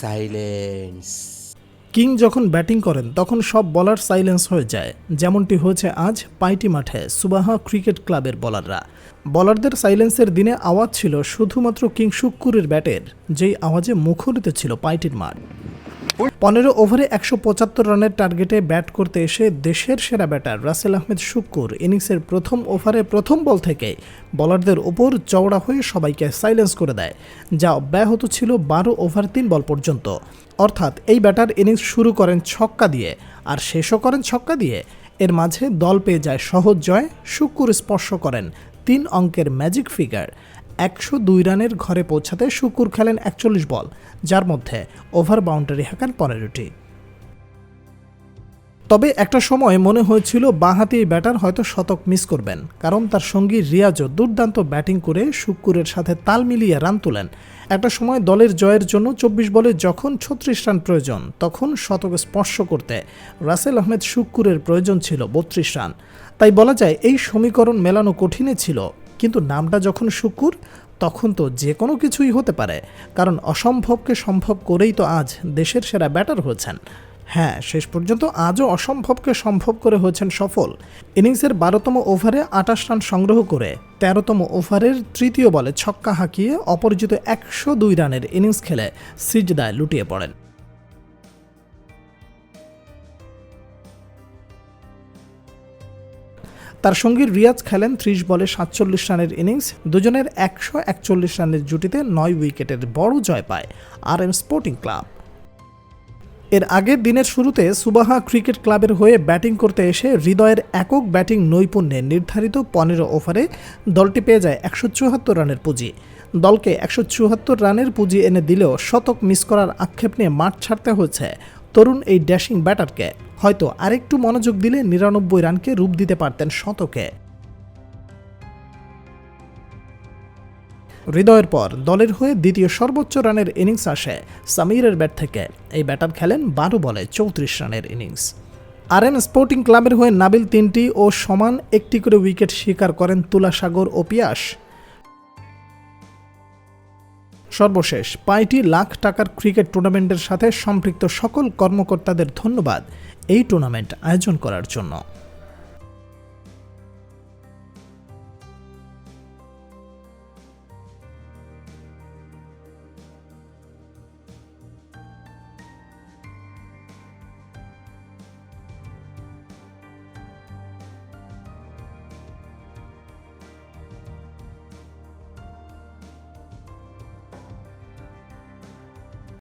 Silence king যখন batting করেন, তখন সব বলার সাইলেন্স হয়ে যায়। যেমনটি হয়েছে আজ পাইটি মাঠে সুবাহা ক্রিকেট ক্লাবের বলাররা। বলারদের সাইলেন্সের দিনে আওয়াজ ছিল শুধুমাত্র কিং শুক্কুরের ব্যাটের, যেই আওয়াজে মুখরিত ছিল পাইটির মাঠ। পনেরো ওভারে একশো পঁচাত্তর রানের টার্গেটে ব্যাট করতে এসে দেশের সেরা ব্যাটার রাসেল আহমেদ শুক্কুর ইনিংসের প্রথম ওভারে প্রথম বল থেকে বলারদের ওপর চওড়া হয়ে সবাইকে সাইলেন্স করে দেয়, যা অব্যাহত ছিল বারো ওভার তিন বল পর্যন্ত। অর্থাৎ এই ব্যাটার ইনিংস শুরু করেন ছক্কা দিয়ে আর শেষও করেন ছক্কা দিয়ে। এর মাঝে দল পেয়ে যায় সহজ জয়, শুক্কুর স্পর্শ করেন তিন অঙ্কের ম্যাজিক ফিগার। একশো দুই রানের ঘরে পৌঁছাতে শুকুর খেলেন একচল্লিশ বল, যার মধ্যে ওভার বাউন্ডারি হাঁকান পনেরোটি। তবে একটা সময় মনে হয়েছিল বাঁহাতি ব্যাটার হয়তো শতক মিস করবেন, কারণ তার সঙ্গী রিয়াজও দুর্দান্ত ব্যাটিং করে শুক্কুরের সাথে তাল মিলিয়ে রান তোলেন। একটা সময় দলের জয়ের জন্য চব্বিশ বলে যখন ছত্রিশ রান প্রয়োজন, তখন শতক স্পর্শ করতে রাসেল আহমেদ শুক্কুরের প্রয়োজন ছিল বত্রিশ রান। তাই বলা যায় এই সমীকরণ মেলানো কঠিনই ছিল কিন্তু নামটা যখন শুকুর, তখন তো যে কোনো কিছুই হতে পারে, কারণ অসম্ভবকে সম্ভব করেই তো আজ দেশের সেরা ব্যাটার হয়েছেন। হ্যাঁ শেষ পর্যন্ত আজও অসম্ভবকে সম্ভব করে হয়েছেন সফল। ইনিংসের বারোতম ওভারে আটাশ রান সংগ্রহ করে তেরোতম ওভারের তৃতীয় বলে ছক্কা হাঁকিয়ে অপরিচিত একশো দুই রানের ইনিংস খেলে সিজদায় লুটিয়ে পড়েন। তার সঙ্গে রিয়াজ খেলেন ত্রিশ বলে সাতচল্লিশ রানের ইনিংস, দুজনের একশো একচল্লিশ রানের জুটিতে নয় উইকেটের বড় জয় পায় আর এম স্পোর্টিং ক্লাব। এর আগের দিনের শুরুতে সুবাহা ক্রিকেট ক্লাবের হয়ে ব্যাটিং করতে এসে হৃদয়ের একক ব্যাটিং নৈপুণ্যে নির্ধারিত পনেরো ওভারে দলটি পেয়ে যায় একশো চুয়াত্তর রানের পুঁজি। দলকে একশো চুয়াত্তর রানের পুঁজি এনে দিলেও শতক মিস করার আক্ষেপ নিয়ে মাঠ ছাড়তে হয়েছে তরুণ এই ড্যাশিং ব্যাটারকে হয়তো আরেকটু মনোযোগ দিলে নিরানব্বই রানকে রূপ দিতে পারতেন শতকে। হৃদয়ের পর দলের হয়ে দ্বিতীয় সর্বোচ্চ রানের ইনিংস আসে সামিরের ব্যাট থেকে। এই ব্যাটার খেলেন বারো বলে চৌত্রিশ রানের ইনিংস। আর এম স্পোর্টিং ক্লাবের হয়ে নাবিল তিনটি ও সমান একটি করে উইকেট শিকার করেন তুলাসাগর ও পিয়াস। সর্বশেষ, পাঁচটি লাখ টাকার ক্রিকেট টুর্নামেন্টের সাথে সম্পৃক্ত সকল কর্মকর্তাদের ধন্যবাদ এই টুর্নামেন্ট আয়োজন করার জন্য।